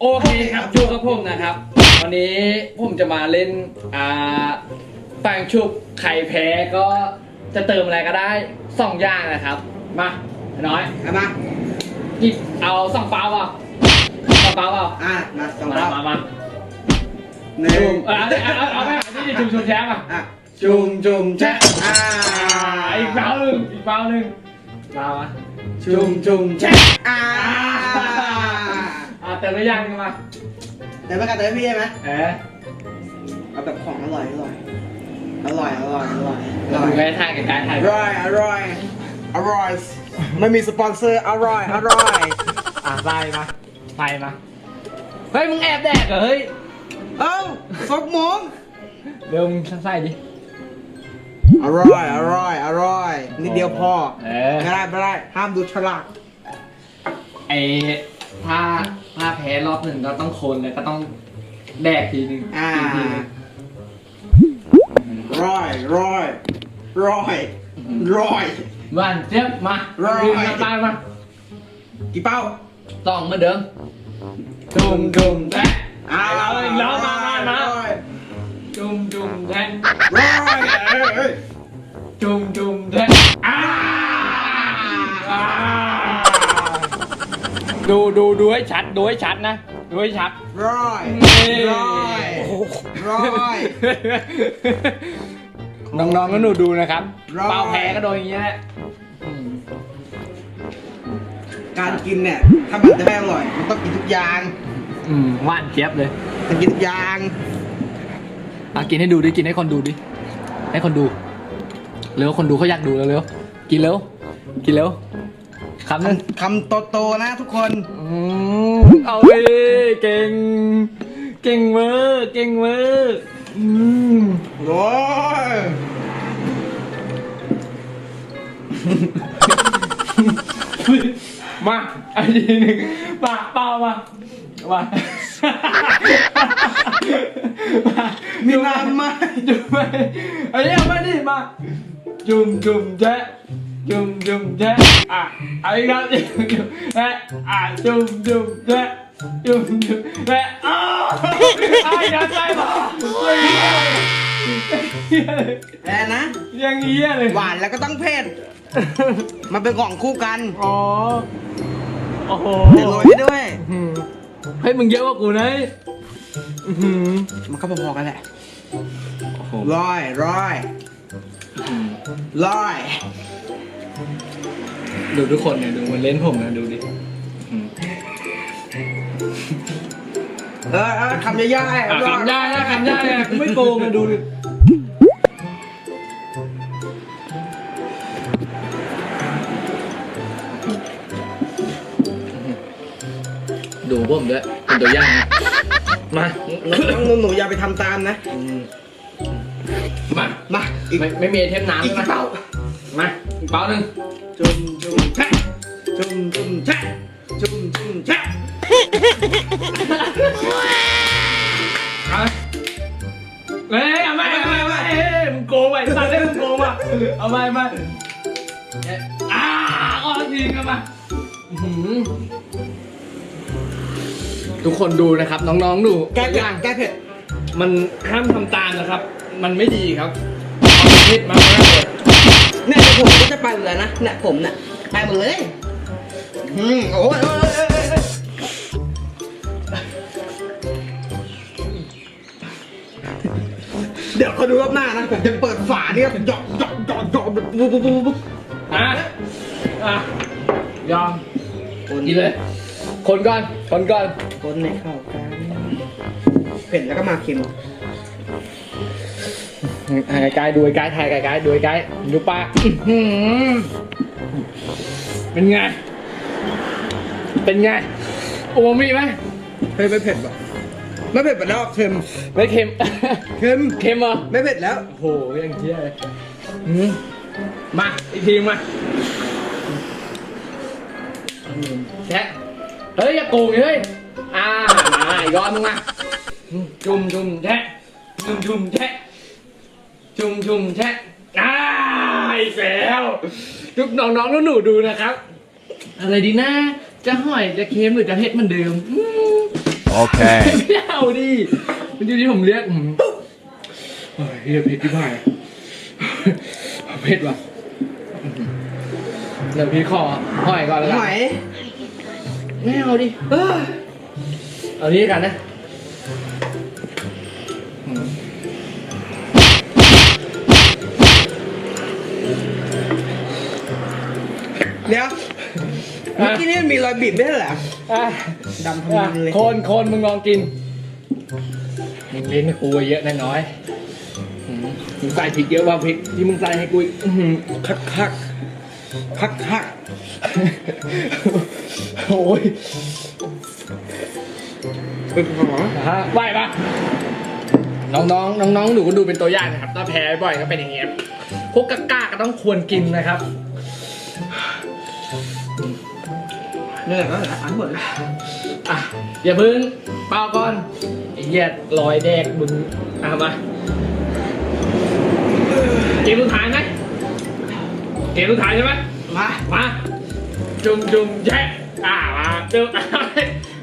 โอเคครับชูกับผมนะครับ วันนี้ผมจะมาเล่นอ่าแป้งชุบไข่แพ้ก็จะเติมอะไรก็ได้สองอย่างนะครับ มาน้อยเอามาหยิบเอาสองเปล่าเปล่าสองเปล่าเปล่าอะมาสองมารอบมามาหนึ่จุ่งมเอาเอาเอาเอาเอาที่จุ่มจุ่มแช่ป่ะอะจุ่มจุ่มแช่อ่าอีกเปล่าหนึ่งอีกเปล่าหนึ่งเปล่าวะจุ่มจุ่มแช่อ่าอ่า เติมไม่ยังมาเดี๋ยวไปกันเดี๋ยวพี่ใช่ไหมเอ๊ะเอาแบบของอร่อยอร่อยอร่อยอร่อยอร่อยอเราร่อยดูใกล้ทางกับการถ่ายอร่อยอร่อยอร่อยไม่มีสปอนเซอร์อร่อยอร่อยอะไปมาไปมาเฮ้ยมึงแอบแดกเหรอเฮ้ยเอ้าฟกมงเร็วมึงใส่ดิอร่อยอร่อยอร่อยนิดเดียวพอเออไม่ได้ไม่ได้ห้ามดูฉลากไอ้ถ้า ถ้าแพ้รอบหนึ่งก็ต้องคนเลยก็ต้องแดกทีหนึ่งอ่ากินทีหนึ่งร้อยร้อยร้อยร้อยหวานเจี๊ยบมาร้อยดื่มน้ำตาลมากี่เป้าต้องเหมือนเดิมจุ่มจุ่มแทะอ่าเอาอีกแล้วมามามาร้อยจุ่มจุ่มแทะร้อยเอ้ยเอ้ย จุ่มจุ่ม ดูดูดูให้ชัดดูให้ชัดนะ ดูให้ชัดร้อยนี่ร้อยร้อยน้องๆก็หนูดูนะครับร้อย เปล่าแพ้ก็โดนอย่างเงี้ยแหละอืมการกินเนี่ยถ้ามันจะให้อร่อยมันต้องกินทุกอย่างอืมหวานเจี๊ยบเลยต้องกินทุกอย่างอะกินให้ดูดิกินให้คนดูดิให้คนดูเร็วคนดูเขาอยากดูเร็วๆกินเร็วกินเร็ว คำนึงคำโตๆนะทุกคน อืมเอาไปเก่ง เก่งเวอร์เก่งเวอร์อืมโอ้ยมาอันทีหนึ่งมาเปล่ามามามามีน้ำไหมจุ่มไปไอ้เนี่ยมาดิมาจุ่มจุ่มแจ๊ะ จุ่มจุ่มแจ๊ะอะไอ้ครับจุ่มจุ่มแจ๊ะอะจุ่มจุ่มแจ๊ะจุ่มจุ่มแจ๊ะอ้าวไอ้ยัดใจมาอย่างเงี้ยเลยแอนนะอย่างเงี้ยเลยหวานแล้วก็ต้องเผ็ด มันเป็นของคู่กันอ๋อโอ้โหเดี๋ยวโรยให้ด้วยอืมเฮ้ยมึงเยอะกว่ากูนะอื้อหือมันก็พอๆกันแหละโอ้โหร้อยร้อยร้อย ดูทุกคนเนี่ยดูมันเล่นผมนะดูดิอืมเออเออคำย่อยๆอะคำได้นะคำได้นะกูไม่โกงนะดูดิดูผมด้วยเป็นตัวอย่างนะมาน้องๆหนูๆอย่าไปทำตามนะ มา มาอีกไม่ไม่มีไอเทมน้ำอีกใช่ไหมเป้ามาอีก เป้าหนึ่งจุ่มจุ่มแช่จุ่มจุ่มแช่จุ่มจุ่มแช่เอาเฮ้ยเอาไม่เอาไม่เอาไม่เฮ้ยมึงโกงไปสัตว์เล่นมึงโกงว่ะเอาไม่ไม่เอ๊ะอ่าก็ทีกันมาอื้อหือทุกคนดูนะครับน้องๆดูแก้เผ็ดแก้เผ็ดมันห้ามทำตามนะครับ มันไม่ดีครับเอาพิษมากมากเลยเนี่ยเดี๋ยว ผมก็จะไปหมดแล้วนะเนี่ยผมเนี่ยไปหมดเลยอืมโอ้ยเดี๋ยวเขาดูรอบหน้านะผมจะเปิดฝาเนี่ยหยอกหยอกหยอกหยอกแบบปุ๊บปุ๊บปุ๊บปุ๊บอะอะยอมคนกินเลย คนก่อน คนก่อน คนในเข้ากันเผ็ดแล้วก็มาเค็ม ไอ้กายดูไอ้กายถ่ายไอ้กายดูไอ้กายดูปลาเป็นไง เป็นไง โอมามิไหมเฮ้ยไม่เผ็ดป่ะไม่เผ็ดป่ะแล้วเค็มไม่เค็ม เค็ม เค็มเหรอ ไม่เผ็ดแล้ว โอ้โหยังเชี่ยเลยมา อีกทีมาแชะเฮ้ยอย่าโกงเฮ้ย อ่ามาอีกรอบนึงมาจุ่มจุ่มแชะจุ่มจุ่มแชะ จุ่มจุ่มแชะอ่าอีกแล้วทุกน้องๆหนูๆดูนะครับ อะไรดีนะ จะห่อยจะเค็มหรือจะเผ็ดเหมือนเดิมอืม Okay. ไม่เอาดิมันอยู่ที่ผมเรียกอืมโอ้ยเรียกเพชรที่ผ่านเพชรว่ะเดี๋ยวพี่ขอห้อยก่อนแล้วหกัอนยไม่เอาดิเออเอานี้กันนะ เดี๋ยวเมื่อกี้นี่มันมีรอยบีบไม่ใช่เหรอ อะดำทำไมเลย โคนโคนมึงลองกินมึงเลี้ยงให้กูไว้เยอะน้อยๆอืมมึงใส่พริกเยอะกว่าพริกที่มึงใส่ให้กูอีกอื้อหือคักคักคักคักโอ้ยเป็นหอฮะไหวปะน้องๆน้องๆหนูก็ดูเป็นตัวอย่างนะครับถ้าแพ้บ่อยก็เป็นอย่างเงี้ยพวกกล้าๆก็ต้องควรกินนะครับ เนี่ยก็อันหมดเลยอะอย่าพึ่งเปล่าก่อนไอ้เหี้ยรอยแดกมึงเอามาเกมสุดท้ายไหมเกมสุดท้ายใช่ไหมมา มาจุ่มจุ่มแช่อ่ามาจุ่ม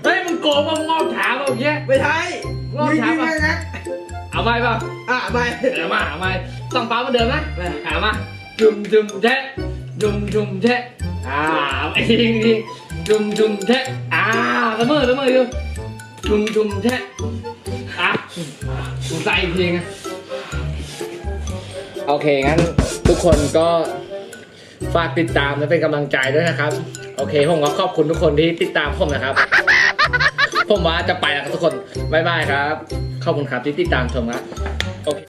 เฮ้ยมึงโกงมามึงงอกขาเปล่าแย่ไม่ใช่รอบมีเช้าที่ปะไหมนะเอาไปเปล่าอะไปเอามาเอามาต้องเปล่าเหมือนเดิมนะไปเอามาจุ่มจุ่มแช่จุ่มจุ่มแช่อ่าไอ้จริงจริง จุ่มจุ่มแช่อ่าเสมอเสมออยู่จุ่มจุ่มแช่อะกูใส่อีกทีไงโอเคงั้นทุกคนก็ฝากติดตามและเป็นกำลังใจด้วยนะครับ โอเคผมก็ขอบคุณทุกคนที่ติดตามผมนะครับ ผมว่าจะไปแล้วครับทุกคนบ๊ายบายครับ ขอบคุณครับที่ติดตามชมครับ